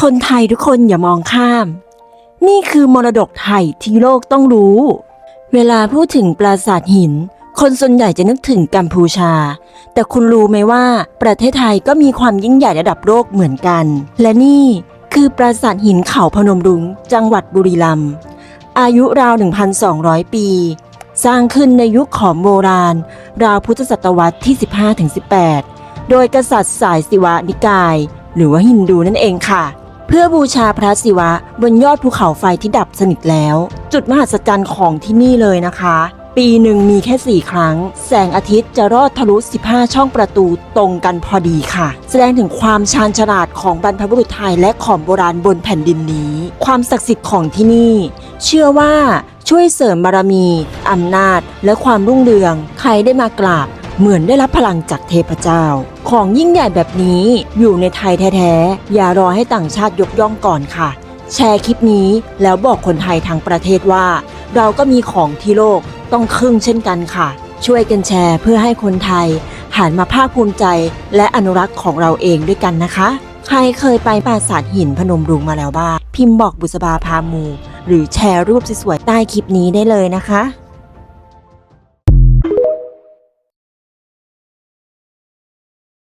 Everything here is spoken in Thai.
คนไทยทุกคนอย่ามองข้าม นี่คือมรดกไทยที่โลกต้องรู้ เวลาพูดถึงปราสาทหิน คนส่วนใหญ่จะนึกถึงกัมพูชา แต่คุณรู้ไหมว่าประเทศไทยก็มีความยิ่งใหญ่ระดับโลกเหมือนกัน และนี่คือปราสาทหินเขาพนมรุ้งจังหวัดบุรีรัมย์อายุราว 1,200 ปี สร้างขึ้นในยุคขอมโบราณ ราวพุทธศตวรรษที่ 15-18 โดยกษัตริย์สายศิวะนิกาย หรือว่าฮินดูนั่นเองค่ะ พื่อบูชาพระศิวะบนยอดภูเขาไฟที่ดับสนิทแล้ว จุดมหัศจรรย์ของที่นี่เลยนะคะ ปีหนึ่งมีแค่ 4 ครั้ง แสงอาทิตย์จะรอดทะลุ 15 ช่องประตูตรงกันพอดีค่ะ แสดงถึงความชาญฉลาดของบรรพบุรุษไทยและของโบราณบนแผ่นดินนี้ ความศักดิ์สิทธิ์ของที่นี่ เชื่อว่าช่วยเสริมบารมีอำนาจ และความรุ่งเรือง ใครได้มากราบ เหมือนได้รับพลังจากเทพเจ้า ของยิ่งใหญ่แบบนี้อยู่ในไทยแท้ๆ อย่ารอให้ต่างชาติยกย่องก่อนค่ะ แชร์คลิปนี้แล้วบอกคนไทยทั้งประเทศว่า เราก็มีของที่โลกต้องครึ่งเช่นกันค่ะ ช่วยกันแชร์เพื่อให้คนไทยหันมาภาคภูมิใจ และอนุรักษ์ของเราเองด้วยกันนะคะ ใครเคยไปปราสาทหินพนมรุ้งมาแล้วบ้างพิมพ์บอกบุษบาพามู หรือแชร์รูปสวยๆใต้คลิปนี้ได้เลยนะคะ